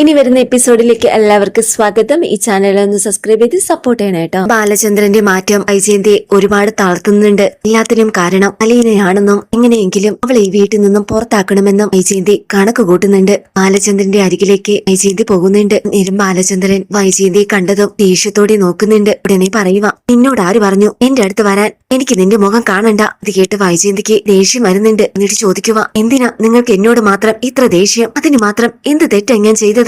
ഇനി വരുന്ന എപ്പിസോഡിലേക്ക് എല്ലാവർക്കും സ്വാഗതം. ഈ ചാനൽ ഒന്ന് സബ്സ്ക്രൈബ് ചെയ്ത് സപ്പോർട്ട് ചെയ്യണം കേട്ടോ. ബാലചന്ദ്രന്റെ മാറ്റം വൈജയന്തിയെ ഒരുപാട് താഴ്ത്തുന്നുണ്ട് എല്ലാത്തിനും കാരണം അലീനയാണെന്നും എങ്ങനെയെങ്കിലും അവളെ ഈ വീട്ടിൽ നിന്നും പുറത്താക്കണമെന്നും വൈജയന്തി കണക്ക് കൂട്ടുന്നുണ്ട്. ബാലചന്ദ്രന്റെ അരികിലേക്ക് വൈജയന്തി പോകുന്നുണ്ട്. നേരം ബാലചന്ദ്രൻ വൈജയന്തിയെ കണ്ടതും ദേഷ്യത്തോടെ നോക്കുന്നുണ്ട്. ഉടനെ പറയുക നിന്നോട് ആര് പറഞ്ഞു? എന്റെ അടുത്ത് വരാൻ എനിക്ക് നിന്റെ മുഖം കാണണ്ട ഇത് കേട്ട് വൈജയന്തിക്ക് ദേഷ്യം വരുന്നുണ്ട്. എന്നിട്ട് ചോദിക്കുക എന്തിനാ? നിങ്ങൾക്ക് എന്നോട് മാത്രം ഇത്ര ദേഷ്യം? അതിന് മാത്രം എന്ത് തെറ്റാ ഞാൻ ചെയ്തത്?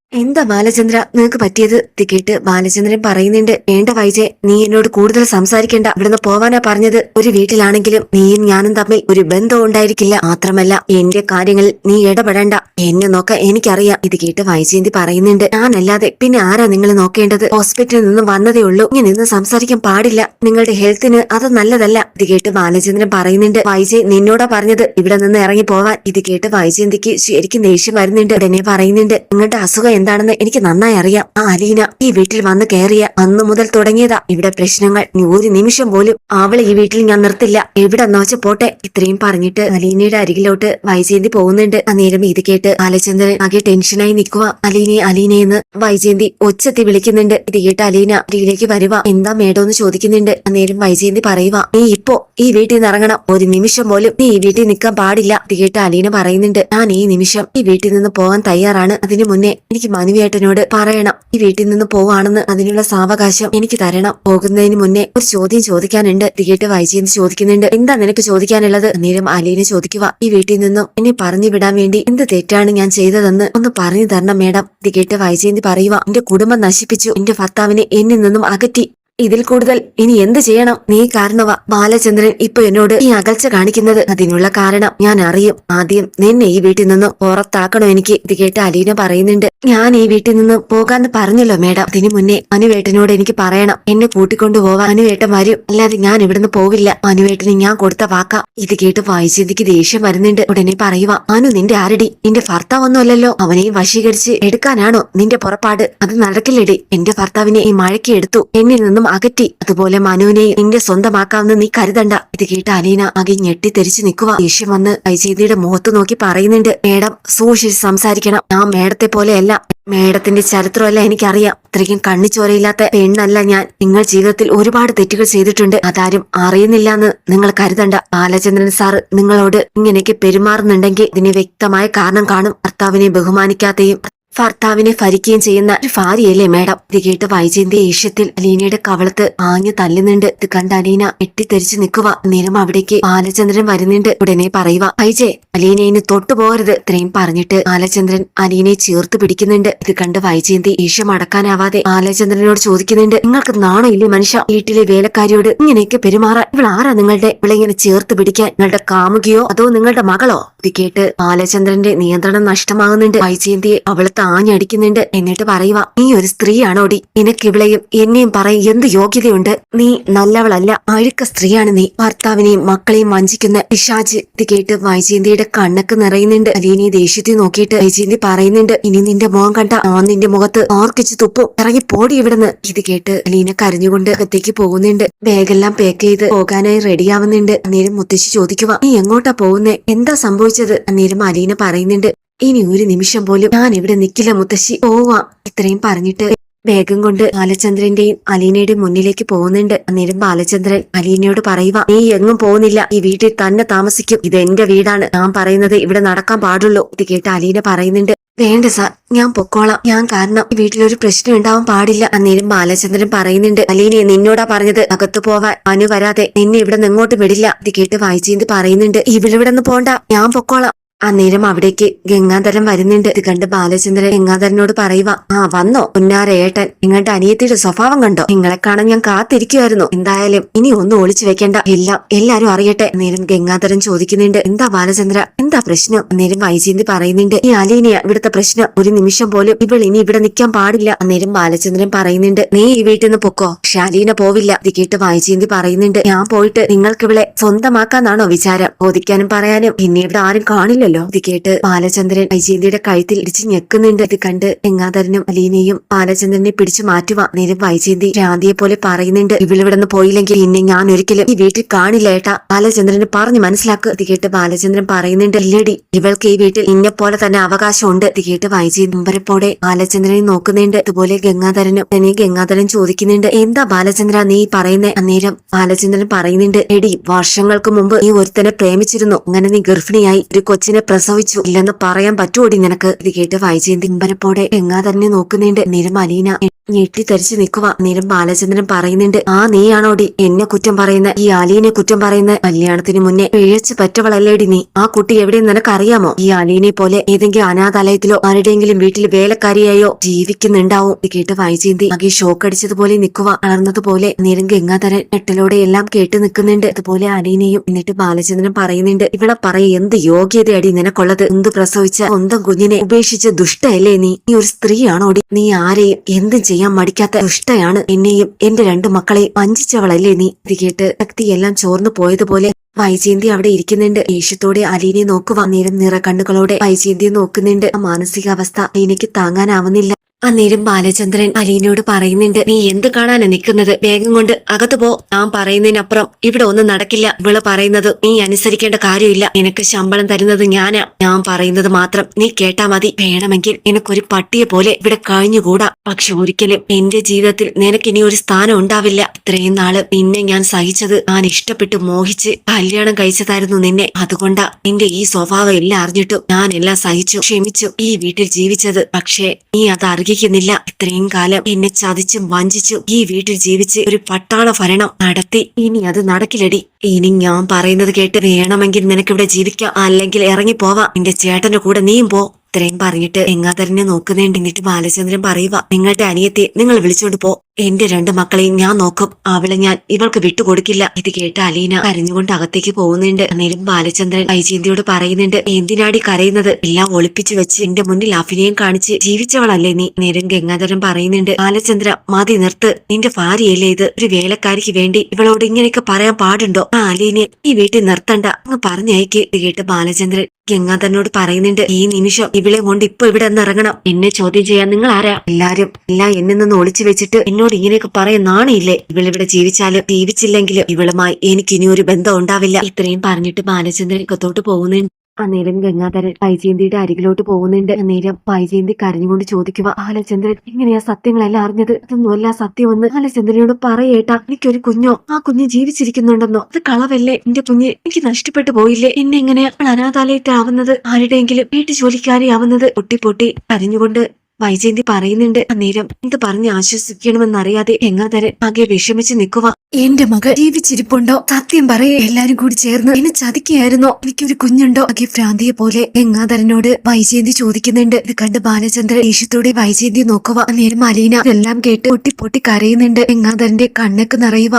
എന്താ ബാലചന്ദ്ര നിനക്ക് പറ്റിയത്? തിക്കിട്ട് കേട്ട് ബാലചന്ദ്രൻ പറയുന്നുണ്ട് വേണ്ട വൈജെ നീ എന്നോട് കൂടുതൽ സംസാരിക്കേണ്ട. ഇവിടുന്ന് പോവാനാ പറഞ്ഞത്. ഒരു വീട്ടിലാണെങ്കിലും നീയും ഞാനും തമ്മിൽ ഒരു ബന്ധം ഉണ്ടായിരിക്കില്ല. മാത്രമല്ല എന്റെ കാര്യങ്ങളിൽ നീ ഇടപെടണ്ട. എന്നെ നോക്ക എനിക്കറിയാം. ഇത് കേട്ട് വൈജയന്തി പറയുന്നുണ്ട് ഞാനല്ലാതെ പിന്നെ ആരാ നിങ്ങൾ നോക്കേണ്ടത്? ഹോസ്പിറ്റലിൽ നിന്ന് വന്നതേ ഉള്ളൂ. ഇങ്ങനെ നിന്ന് സംസാരിക്കാൻ പാടില്ല. നിങ്ങളുടെ ഹെൽത്തിന് അത് നല്ലതല്ല. ഇത് കേട്ട് ബാലചന്ദ്രൻ പറയുന്നുണ്ട് വൈജയ് നിന്നോടാ പറഞ്ഞത്. ഇവിടെ നിന്ന് ഇറങ്ങി പോവാൻ. ഇത് കേട്ട് വൈജയന്തിക്ക് ശരിക്കും ദേഷ്യം വരുന്നുണ്ട്. ഉടനെ പറയുന്നുണ്ട് നിങ്ങളുടെ അസുഖം എന്താണെന്ന് എനിക്ക് നന്നായി അറിയാം. ആ അലീന ഈ വീട്ടിൽ വന്ന് കയറിയ അന്നു മുതൽ തുടങ്ങിയതാ ഇവിടെ പ്രശ്നങ്ങൾ. ഒരു നിമിഷം പോലും അവളെ ഈ വീട്ടിൽ ഞാൻ നിർത്തില്ല. എവിടെ വെച്ച പോട്ടെ? ഇത്രയും പറഞ്ഞിട്ട് അലീനയുടെ അരികിലോട്ട് വൈജയന്തി പോകുന്നുണ്ട്. അന്നേരം ഇത് കേട്ട് ബാലചന്ദ്രൻ ആകെ ടെൻഷനായി നിൽക്കുക അലീനെ എന്ന് വൈജയന്തി ഒച്ചത്തി വിളിക്കുന്നുണ്ട്. ഇത് കേട്ട് അലീന അരികിലേക്ക് വരുക എന്താ മേഡോന്ന് ചോദിക്കുന്നുണ്ട്. അന്നേരം വൈജയന്തി പറയുക നീ ഇപ്പോ ഈ വീട്ടിൽ നിന്ന് ഇറങ്ങണം. ഒരു നിമിഷം പോലും നീ ഈ വീട്ടിൽ നിൽക്കാൻ പാടില്ല. ഇത് കേട്ട് അലീന പറയുന്നുണ്ട് ഞാൻ ഈ നിമിഷം ഈ വീട്ടിൽ നിന്ന് പോകാൻ തയ്യാറാണ്. അതിനു മുന്നേ എനിക്ക് മനുവേട്ടനോട് പറയണം. ഈ വീട്ടിൽ നിന്ന് പോവാണെന്ന് അതിനുള്ള സാവകാശം എനിക്ക് തരണം. പോകുന്നതിന് മുന്നേ ഒരു ചോദ്യം ചോദിക്കാനുണ്ട്. തികേട്ട് കേട്ട് വൈജയന്തി ചോദിക്കുന്നുണ്ട്. എന്താ നിനക്ക് ചോദിക്കാനുള്ളത്? അന്നേരം അലീനെ ചോദിക്കുക ഈ വീട്ടിൽ നിന്നും എന്നെ പറഞ്ഞു വിടാൻ വേണ്ടി എന്ത് തെറ്റാണ് ഞാൻ ചെയ്തതെന്ന് ഒന്ന് പറഞ്ഞു തരണം മേഡം. തികേട്ട് കേട്ട് വൈജയന്തി പറയുക എന്റെ കുടുംബം നശിപ്പിച്ചു. എന്റെ ഭർത്താവിനെ എന്നിൽ നിന്നും അകറ്റി. ഇതിൽ കൂടുതൽ ഇനി എന്ത് ചെയ്യണം? നീ കാരണവ. ബാലചന്ദ്രൻ ഇപ്പൊ എന്നോട് ഈ അകൽച്ച കാണിക്കുന്നത്. അതിനുള്ള കാരണം ഞാൻ അറിയും. ആദ്യം നിന്നെ ഈ വീട്ടിൽ നിന്ന് പുറത്താക്കണോ എനിക്ക്? ഇത് കേട്ട് അലീന പറയുന്നുണ്ട്. ഞാൻ ഈ വീട്ടിൽ നിന്ന് പോകാന്ന് പറഞ്ഞല്ലോ മേഡം. അതിനു മുന്നേ അനുവേട്ടനോട് എനിക്ക് പറയണം. എന്നെ കൂട്ടിക്കൊണ്ടു പോവാൻ അനുവേട്ടൻ വരും. അല്ലാതെ ഞാൻ ഇവിടുന്ന് പോവില്ല. അനുവേട്ടന് ഞാൻ കൊടുത്ത വാക്ക. ഇത് കേട്ട് വായിച്ചതിക്ക് ദേഷ്യം വരുന്നുണ്ട്. ഉടനെ പറയുക അനു നിന്റെ ആരടി? നിന്റെ ഭർത്താവൊന്നുമല്ലല്ലോ. അവനെയും വശീകരിച്ച് എടുക്കാനാണോ നിന്റെ പുറപ്പാട്? അത് നടക്കില്ലടി. എന്റെ ഭർത്താവിനെ ഈ മഴയ്ക്ക് എടുത്തു. എന്നിൽ നിന്നും അകറ്റി. അതുപോലെ മനുവിനെ നിന്റെ സ്വന്തമാക്കാമെന്ന് നീ കരുതണ്ട. ഇത് കേട്ട അലീന ആകെ ഞെട്ടിത്തെരിച്ച് നിൽക്കുക ദേഷ്യം വന്ന് വൈജയന്തിയുടെ മുഖത്ത് നോക്കി പറയുന്നുണ്ട് മേഡം സൂക്ഷിച്ച് സംസാരിക്കണം. ഞാൻ മേഡത്തെ പോലെയല്ല. മേഡത്തിന്റെ ചരിത്രമല്ല എനിക്കറിയാം. അത്രയ്ക്കും കണ്ണിച്ചോരയില്ലാത്ത പെണ്ണല്ല ഞാൻ. നിങ്ങൾ ജീവിതത്തിൽ ഒരുപാട് തെറ്റുകൾ ചെയ്തിട്ടുണ്ട്. അതാരും അറിയുന്നില്ല എന്ന് നിങ്ങൾ കരുതണ്ട. ബാലചന്ദ്രൻ സാർ നിങ്ങളോട് ഇങ്ങനെയൊക്കെ പെരുമാറുന്നുണ്ടെങ്കിൽ ഇതിന് വ്യക്തമായ കാരണം കാണും. ഭർത്താവിനെ ബഹുമാനിക്കാതെയും ഭർത്താവിനെ ഭരിക്കുകയും ചെയ്യുന്ന ഒരു ഭാര്യയല്ലേ മേഡം? ഇത് കേട്ട് വൈജയന്തി ഏഷ്യത്തിൽ അലീനയുടെ കവളത്ത് ആഞ്ഞു തല്ലുന്നുണ്ട്. ഇത് കണ്ട് അലീന എട്ടിത്തെരിച്ചു നിൽക്കുക നേരം അവിടേക്ക് ബാലചന്ദ്രൻ വരുന്നുണ്ട്. ഉടനെ പറയുക വൈജയ് അലീനയിന് തൊട്ടു പോകരുത് ഇത്രയും പറഞ്ഞിട്ട് ബാലചന്ദ്രൻ അലീനയെ ചേർത്ത് പിടിക്കുന്നുണ്ട്. ഇത് കണ്ട് വൈജയന്തി ഈശ്വം മടക്കാനാവാതെ ബാലചന്ദ്രനോട് ചോദിക്കുന്നുണ്ട് നിങ്ങൾക്ക് നാണോ ഇല്ലേ മനുഷ്യ? വീട്ടിലെ വേലക്കാരിയോട് ഇങ്ങനെയൊക്കെ പെരുമാറാൻ? ഇവൾ ആരാ നിങ്ങളുടെ? ഇവളെ ഇങ്ങനെ ചേർത്ത് പിടിക്കാൻ? നിങ്ങളുടെ കാമുകിയോ അതോ നിങ്ങളുടെ മകളോ? ഇത് കേട്ട് ബാലചന്ദ്രന്റെ നിയന്ത്രണം നഷ്ടമാകുന്നുണ്ട്. വൈജയന്തിയെ അവൾ താഞ്ഞടിക്കുന്നുണ്ട്. എന്നിട്ട് പറയുക നീ ഒരു സ്ത്രീയാണോടി? നിനക്ക് ഇവളെയും എന്നെയും പറയും എന്ത് യോഗ്യതയുണ്ട്? നീ നല്ലവളല്ല അഴുക്ക സ്ത്രീയാണ് നീ. ഭർത്താവിനെയും മക്കളെയും വഞ്ചിക്കുന്ന പിശാച് ഇത് കേട്ട് വൈജയന്തിയുടെ കണ്ണൊക്കെ നിറയുന്നുണ്ട്. അലീനെ ദേഷ്യത്തിൽ നോക്കിയിട്ട് വൈജയന്തി പറയുന്നുണ്ട് ഇനി നിന്റെ മുഖം കണ്ട ആ നിന്റെ മുഖത്ത് ഓർക്കിച്ച് തുപ്പും. ഇറങ്ങി പോടി ഇവിടുന്ന്. ഇത് കേട്ട് അലീന കരഞ്ഞുകൊണ്ട് അകത്തേക്ക് പോകുന്നുണ്ട്. ബാഗെല്ലാം പാക്ക് ചെയ്ത് പോകാനായി റെഡിയാവുന്നുണ്ട് അന്നേരം മുത്തശ്ശി ചോദിക്കുക നീ എങ്ങോട്ടാ പോകുന്നേ? എന്താ സംഭവിച്ചത് അന്നേരം അലീന പറയുന്നുണ്ട് ഇനി ഒരു നിമിഷം പോലും ഞാൻ ഇവിടെ നിൽക്കില്ല മുത്തശ്ശി. പോവാ ഇത്രയും പറഞ്ഞിട്ട് വേഗം കൊണ്ട് ബാലചന്ദ്രന്റെയും അലീനയുടെയും മുന്നിലേക്ക് പോകുന്നുണ്ട്. അന്നേരം ബാലചന്ദ്രൻ അലീനയോട് പറയുക നീ എങ്ങും പോകുന്നില്ല. ഈ വീട്ടിൽ തന്നെ താമസിക്കും. ഇത് എന്റെ വീടാണ്. ഞാൻ പറയുന്നത് ഇവിടെ നടക്കാൻ പാടുള്ളൂ. ഇത് കേട്ട് അലീന പറയുന്നുണ്ട് വേണ്ട സാർ. ഞാൻ പൊക്കോളാം. ഞാൻ കാരണം ഈ വീട്ടിലൊരു പ്രശ്നം ഉണ്ടാവാൻ പാടില്ല. അന്നേരം ബാലചന്ദ്രൻ പറയുന്നുണ്ട് അലീനെ നിന്നോടാ പറഞ്ഞത്. അകത്തു പോവാൻ അനു വരാതെ. നിന്നെ ഇവിടെ നിന്ന് എങ്ങോട്ട് വിടില്ല. ഇത് കേട്ട് വായിച്ചീന്ത് പറയുന്നുണ്ട് ഇവിടെ ഇവിടെ നിന്ന് പോണ്ട. ഞാൻ പൊക്കോളാം. അന്നേരം അവിടേക്ക് ഗംഗാധരൻ വരുന്നുണ്ട്. ഇത് കണ്ട് ബാലചന്ദ്രൻ ഗംഗാധരനോട് പറയുക ആ വന്നോ. ഉന്നാര ഏട്ടൻ നിങ്ങളുടെ അനിയത്തിയുടെ സ്വഭാവം കണ്ടോ? നിങ്ങളെ കാണാൻ ഞാൻ കാത്തിരിക്കുമായിരുന്നു എന്തായാലും ഇനി ഒന്നും ഒളിച്ചു വെക്കേണ്ട. എല്ലാം എല്ലാരും അറിയട്ടെ. അന്നേരം ഗംഗാധരൻ ചോദിക്കുന്നുണ്ട് എന്താ ബാലചന്ദ്ര? എന്താ പ്രശ്നം? അന്നേരം വൈജയന്തി പറയുന്നുണ്ട് ഈ അലീനയ ഇവിടുത്തെ പ്രശ്നം. ഒരു നിമിഷം പോലും ഇവൾ ഇനി ഇവിടെ നിൽക്കാൻ പാടില്ല. അന്നേരം ബാലചന്ദ്രൻ പറയുന്നുണ്ട് നീ ഈ വീട്ടിൽ നിന്ന് പൊക്കോ. അലീന പോവില്ല. ഇത് കേട്ട് വൈജയന്തി പറയുന്നുണ്ട് ഞാൻ പോയിട്ട് നിങ്ങൾക്ക് ഇവളെ സ്വന്തമാക്കാന്നാണോ വിചാരം? ചോദിക്കാനും പറയാനും. പിന്നെ ഇവിടെ ആരും കാണില്ലല്ലോ. ഇല്ലല്ലോ ഇത് കേട്ട് ബാലചന്ദ്രൻ വൈജയന്തിയുടെ കഴുത്തിൽ ഇടിച്ച് ഞെക്കുന്നുണ്ട്. ഇത് കണ്ട് ഗംഗാധരനും അലീനയും ബാലചന്ദ്രനെ പിടിച്ചു മാറ്റുക നേരം വൈജയന്തി രാന്തിയെ പോലെ പറയുന്നുണ്ട്. ഇവളിവിടെ നിന്ന് പോയില്ലെങ്കിൽ ഇന്നെ ഞാൻ ഒരിക്കലും ഈ വീട്ടിൽ കാണില്ല ഏട്ടാ. ബാലചന്ദ്രന് പറഞ്ഞു മനസ്സിലാക്കുക ഇത് കേട്ട് ബാലചന്ദ്രൻ പറയുന്നുണ്ട്. ഇല്ലടി ഇവൾക്ക് ഈ വീട്ടിൽ ഇന്നെ പോലെ തന്നെ അവകാശമുണ്ട്. ഇത് കേട്ട് വൈജയന്തി മുമ്പരപ്പോടെ ബാലചന്ദ്രനെ നോക്കുന്നുണ്ട്. അതുപോലെ ഗംഗാധരനും തന്നെ ഗംഗാധരൻ ചോദിക്കുന്നുണ്ട്. എന്താ ബാലചന്ദ്ര നീ പറയുന്നേ? അന്നേരം ബാലചന്ദ്രൻ പറയുന്നുണ്ട്. എടി വർഷങ്ങൾക്ക് മുമ്പ് നീ ഒരുത്തനെ പ്രേമിച്ചിരുന്നു. അങ്ങനെ നീ ഗർഭിണിയായി. ഒരു കൊച്ചിനെ പ്രസവിച്ചു. ഇല്ലെന്ന് പറയാൻ പറ്റുമോടി നിനക്ക്? ഇത് കേട്ട് വൈജയന്തി ഇമ്പനപ്പോടെ എങ്ങാതന്നെ നോക്കുന്നുണ്ട്. നിരമലീന. അലീന ഞെട്ടിത്തരിച്ചു നിൽക്കുക നേരം ബാലചന്ദ്രൻ പറയുന്നുണ്ട് ആ നീയാണോടി? എന്നെ കുറ്റം പറയുന്ന ഈ അലീനെ കുറ്റം പറയുന്ന കല്യാണത്തിന് മുന്നേ പിഴച്ചു പറ്റവളല്ലേടി നീ? ആ കുട്ടി എവിടെയും നിനക്കറിയാമോ? ഈ അലീനെ പോലെ ഏതെങ്കിലും അനാഥാലയത്തിലോ ആരുടെയെങ്കിലും വീട്ടിൽ വേലക്കാരിയായോ ജീവിക്കുന്നുണ്ടാവും. കേട്ട് വായിച്ചേന്തി ആകെ ഷോക്ക് അടിച്ചതുപോലെ നിൽക്കുക അളർന്നതുപോലെ നേരം ഗംഗാധരൻ ഞെട്ടലോടെ എല്ലാം കേട്ട് നിൽക്കുന്നുണ്ട്. അതുപോലെ അലീനയും എന്നിട്ട് ബാലചന്ദ്രൻ പറയുന്നുണ്ട് ഇവിടെ പറയ എന്ത് യോഗ്യതയടി നിനക്കുള്ളത്? എന്ത് പ്രസവിച്ച സ്വന്തം കുഞ്ഞിനെ ഉപേക്ഷിച്ച ദുഷ്ടയല്ലേ നീ? നീ ഒരു സ്ത്രീയാണോടി? നീ ആരെയും എന്തും ചെയ്യാൻ മടിക്കാത്ത ദുഷ്ടയാണ് എന്നെയും എന്റെ രണ്ടു മക്കളെ വഞ്ചിച്ചവളല്ലേ നീ? ഇത് കേട്ട് ശക്തിയെല്ലാം ചോർന്നു പോയതുപോലെ വൈജയന്തി അവിടെ ഇരിക്കുന്നുണ്ട്. ദേഷ്യത്തോടെ അലീനെ നോക്കുവാ. നേരം നിറ കണ്ണുകളോടെ വൈജയന്തി നോക്കുന്നുണ്ട്. മാനസികാവസ്ഥ അലീനയ്ക്ക് താങ്ങാനാവുന്നില്ല. അന്നേരം ബാലചന്ദ്രൻ അലീനയോട് പറയുന്നുണ്ട് നീ എന്ത് കാണാനാ നിൽക്കുന്നത്? വേഗം കൊണ്ട് അകത്ത് പോ. ഞാൻ പറയുന്നതിനപ്പുറം ഇവിടെ ഒന്നും നടക്കില്ല. ഇവൾ പറയുന്നത് നീ അനുസരിക്കേണ്ട കാര്യമില്ല. നിനക്ക് ശമ്പളം തരുന്നത് ഞാനാ. ഞാൻ പറയുന്നത് മാത്രം നീ കേട്ടാ മതി. വേണമെങ്കിൽ നിനക്കൊരു പട്ടിയെ പോലെ ഇവിടെ കഴിഞ്ഞുകൂടാ. പക്ഷെ ഒരിക്കലും എന്റെ ജീവിതത്തിൽ നിനക്കിനി ഒരു സ്ഥാനം ഉണ്ടാവില്ല. ഇത്രയും നാൾ നിന്നെ ഞാൻ സഹിച്ചത് ഞാൻ ഇഷ്ടപ്പെട്ട് മോഹിച്ച് കല്യാണം കഴിച്ചതായിരുന്നു നിന്നെ. അതുകൊണ്ടാ നിന്റെ ഈ സ്വഭാവം എല്ലാം അറിഞ്ഞിട്ടും ഞാൻ എല്ലാം സഹിച്ചു ക്ഷമിച്ചു ഈ വീട്ടിൽ ജീവിച്ചത്. പക്ഷേ നീ അത് അർഹിക്കുന്നില്ല. ഇത്രയും കാലം എന്നെ ചതിച്ചും വഞ്ചിച്ചും ഈ വീട്ടിൽ ജീവിച്ച് ഒരു പട്ടാള ഭരണം നടത്തി. ഇനി അത് നടക്കില്ലടി. ഇനി ഞാൻ പറയുന്നത് കേട്ട് വേണമെങ്കിൽ നിനക്കിവിടെ ജീവിക്കാം. അല്ലെങ്കിൽ ഇറങ്ങി പോവാം നിന്റെ ചേട്ടന്റെ കൂടെ നീയും പോ. ഇത്രയും പറഞ്ഞിട്ട് എങ്ങാതരനെ നോക്കുന്നുണ്ട് എന്നിട്ട് ബാലചന്ദ്രൻ പറയുക നിങ്ങളുടെ അനിയത്തെ നിങ്ങൾ വിളിച്ചോണ്ട് പോ. എന്റെ രണ്ട് മക്കളെയും ഞാൻ നോക്കും. അവളെ ഞാൻ ഇവൾക്ക് വിട്ടുകൊടുക്കില്ല. ഇത് കേട്ട അലീന കരഞ്ഞുകൊണ്ട് അകത്തേക്ക് പോകുന്നുണ്ട്. അന്നേരം ബാലചന്ദ്രൻ വൈജയന്തിയോട് പറയുന്നുണ്ട് എന്തിനാടി കരയുന്നത്? എല്ലാം ഒളിപ്പിച്ചു വെച്ച് എന്റെ മുന്നിൽ അഭിനയം കാണിച്ച് ജീവിച്ചവളല്ലേ നീ? നേരം ഗംഗാധരൻ പറയുന്നുണ്ട് ബാലചന്ദ്ര മതി നിർത്ത്. നിന്റെ ഭാര്യയല്ലേ ഇത്? ഒരു വേലക്കാരിക്ക് വേണ്ടി ഇവളോട് ഇങ്ങനെയൊക്കെ പറയാൻ പാടുണ്ടോ? ആ അലീനെ ഈ വീട്ടിൽ നിർത്തണ്ട. അങ്ങ് പറഞ്ഞയക്ക്. ഇത് കേട്ട് ബാലചന്ദ്രൻ ഗംഗാധരനോട് പറയുന്നുണ്ട് ഈ നിമിഷം ഇവളെ കൊണ്ട് ഇപ്പൊ ഇവിടെ നിന്ന് ഇറങ്ങണം. എന്നെ ചോദ്യം ചെയ്യാൻ നിങ്ങൾ ആരാ എല്ലാരും എല്ലാം എന്നിൽ നിന്ന് ഒളിച്ചു വെച്ചിട്ട് എന്നോട് ഇങ്ങനെയൊക്കെ പറയാൻ നാണയില്ലേ ഇവളിവിടെ ജീവിച്ചാലും ജീവിച്ചില്ലെങ്കിലും ഇവളുമായി എനിക്ക് ഇനി ഒരു ബന്ധം ഉണ്ടാവില്ല. ഇത്രയും പറഞ്ഞിട്ട് ബാലചന്ദ്രൻ ഇക്കത്തോട്ട് പോകുന്നുണ്ട്. അന്നേരം ഗംഗാധരൻ പൈജയന്തിയുടെ അരികിലോട്ട് പോകുന്നുണ്ട്. അന്നേരം പൈജയന്തി കരഞ്ഞുകൊണ്ട് ചോദിക്കുക ആലചന്ദ്രൻ എങ്ങനെയാ സത്യങ്ങളെല്ലാം അറിഞ്ഞത്? അതൊന്നുമല്ല സത്യമെന്ന് ബാലചന്ദ്രനോട് പറയേട്ടാ. എനിക്കൊരു കുഞ്ഞോ? ആ കുഞ്ഞ് ജീവിച്ചിരിക്കുന്നുണ്ടെന്നോ? അത് കളവല്ലേ? എന്റെ കുഞ്ഞ് എനിക്ക് നഷ്ടപ്പെട്ടു പോയില്ലേ? എന്നെ എങ്ങനെയാ അനാഥാലയത്തിലാവുന്നത്? ആരുടെയെങ്കിലും വീട്ടു ജോലിക്കാരിയാവുന്നത് പൊട്ടി പൊട്ടി കരഞ്ഞുകൊണ്ട് വൈജയന്തി പറയുന്നുണ്ട് അന്നേരം എന്ത് പറഞ്ഞ് ആശ്വസിക്കണമെന്നറിയാതെ ഗംഗാധരൻ ആകെ വിഷമിച്ച് നിൽക്കുക എന്റെ മകൾ ജീവിച്ചിരിപ്പുണ്ടോ? സത്യം പറയേ എല്ലാരും കൂടി ചേർന്ന് എന്നെ ചതിക്കുകയായിരുന്നോ? എനിക്കൊരു കുഞ്ഞുണ്ടോ? ആകെ ഭ്രാന്തിയെ പോലെ ഗംഗാധരനോട് വൈജയന്തി ചോദിക്കുന്നുണ്ട്. ഇത് കണ്ട് ബാലചന്ദ്രൻ ദേഷ്യത്തോടെ വൈജയന്തി നോക്കുക അന്നേരം അലീന എല്ലാം കേട്ട് പൊട്ടി പൊട്ടി കരയുന്നുണ്ട്. ഗംഗാധരന്റെ കണ്ണൊക്കെ നിറയുക